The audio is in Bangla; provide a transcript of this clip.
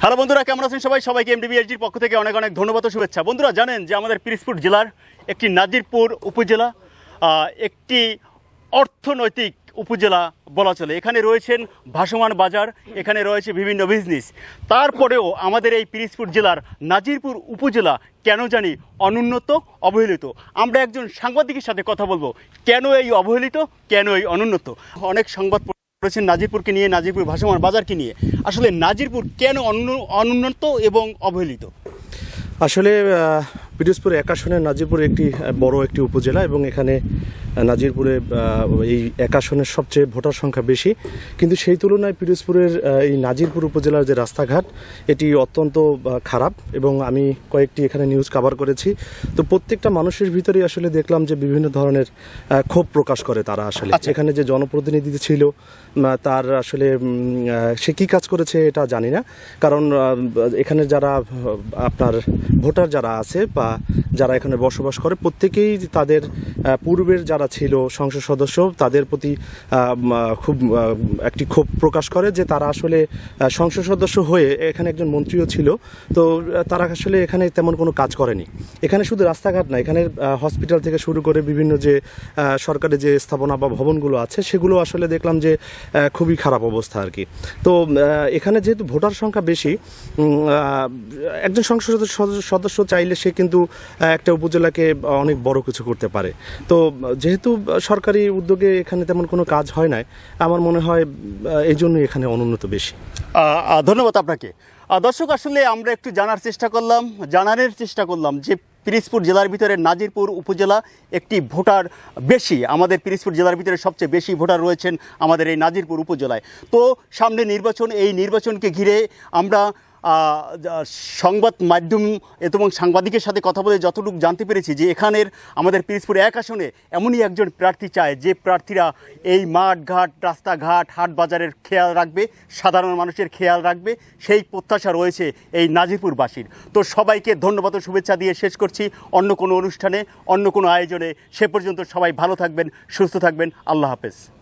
হ্যালো বন্ধুরা, কেমন আছেন সবাই? সবাইকে এমডিবিএসজির পক্ষ থেকে অনেক অনেক ধন্যবাদ ও শুভেচ্ছা। বন্ধুরা, জানেন যে আমাদের পিরিজপুর জেলার একটি নাজিরপুর উপজেলা একটি অর্থনৈতিক উপজেলা বলা চলে। এখানে রয়েছেন ভাসমান বাজার, এখানে রয়েছে বিভিন্ন বিজনেস তারপরেও আমাদের এই পিরিজপুর জেলার নাজিরপুর উপজেলা কেন জানি অনুন্নত, অবহেলিত? আমরা একজন সাংবাদিকের সাথে কথা বলব। কেন এই অবহেলিত, কেন এই অনুন্নত? অনেক সংবাদ করেছেন নাজিরপুরকে নিয়ে, নাজিরপুর ভাসমান বাজারকে নিয়ে। আসলে নাজিরপুর কেন অনু- অনুন্নত এবং অবহেলিত? আসলে পিরোজপুর এক আসনের নাজিরপুর একটি বড় একটি উপজেলা এবং এখানে নাজিরপুরে এই এক আসনের সবচেয়ে ভোটার সংখ্যা বেশি। কিন্তু সেই তুলনায় পিরোজপুরের এই নাজিরপুর উপজেলার যে রাস্তাঘাট এটি অত্যন্ত খারাপ এবং আমি কয়েকটি এখানে নিউজ কভার করেছি। তো প্রত্যেকটা মানুষের ভিতরেই আসলে দেখলাম যে বিভিন্ন ধরনের ক্ষোভ প্রকাশ করে তারা আসলে। আচ্ছা। এখানে যে জনপ্রতিনিধি ছিল তার আসলে সে কী কাজ করেছে এটা জানি না। কারণ এখানে যারা আপনার ভোটার যারা আছে বা যারা এখানে বসবাস করে, প্রত্যেকেই তাদের পূর্বের যারা ছিল সংসদ সদস্য, তাদের প্রতি খুব একটি ক্ষোভ প্রকাশ করে যে তারা আসলে সংসদ সদস্য হয়ে এখানে একজন মন্ত্রীও ছিল। তো তারা আসলে এখানে তেমন কোনো কাজ করেনি। এখানে শুধু রাস্তাঘাট না এখানে হসপিটাল থেকে শুরু করে বিভিন্ন যে সরকারি যে স্থাপনা বা ভবনগুলো আছে, সেগুলো আসলে দেখলাম যে খুবই খারাপ অবস্থা আর কি। তো এখানে যেহেতু ভোটার সংখ্যা বেশি একজন সংসদ সদস্য চাইলে সে কিন্তু আহ, একটা উপজেলাকে অনেক বড় কিছু করতে পারে। তো যেহেতু সরকারি উদ্যোগে এখানে তেমন কোনো কাজ হয় না আমার মনে হয় এই জন্যই এখানে অনুন্নত বেশি। ধন্যবাদ আপনাকে। দর্শক আসলে আমরা একটু জানার চেষ্টা করলাম জানানোর চেষ্টা করলাম যে পিরিজপুর জেলার ভিতরে নাজিরপুর উপজেলা একটি ভোটার বেশি আমাদের পিরিজপুর জেলার ভিতরে সবচেয়ে বেশি ভোটার রয়েছেন আমাদের এই নাজিরপুর উপজেলায়। তো সামনে নির্বাচন এই নির্বাচনকে ঘিরে আমরা সংবাদ মাধ্যম এবং সাংবাদিকের সাথে কথা বলে যতটুকু জানতে পেরেছি যে এখানের আমাদের পিরিজপুর এক আসনে এমনই একজন প্রার্থী চায় যে প্রার্থীরা এই মাঠ ঘাট, রাস্তাঘাট, হাট বাজারের খেয়াল রাখবে, সাধারণ মানুষের খেয়াল রাখবে, সেই প্রত্যাশা রয়েছে এই নাজিরপুরবাসীর। তো সবাইকে ধন্যবাদ ও শুভেচ্ছা দিয়ে শেষ করছি। অন্য কোনো অনুষ্ঠানে, অন্য কোনো আয়োজনে, সে পর্যন্ত সবাই ভালো থাকবেন, সুস্থ থাকবেন। আল্লাহ হাফেজ।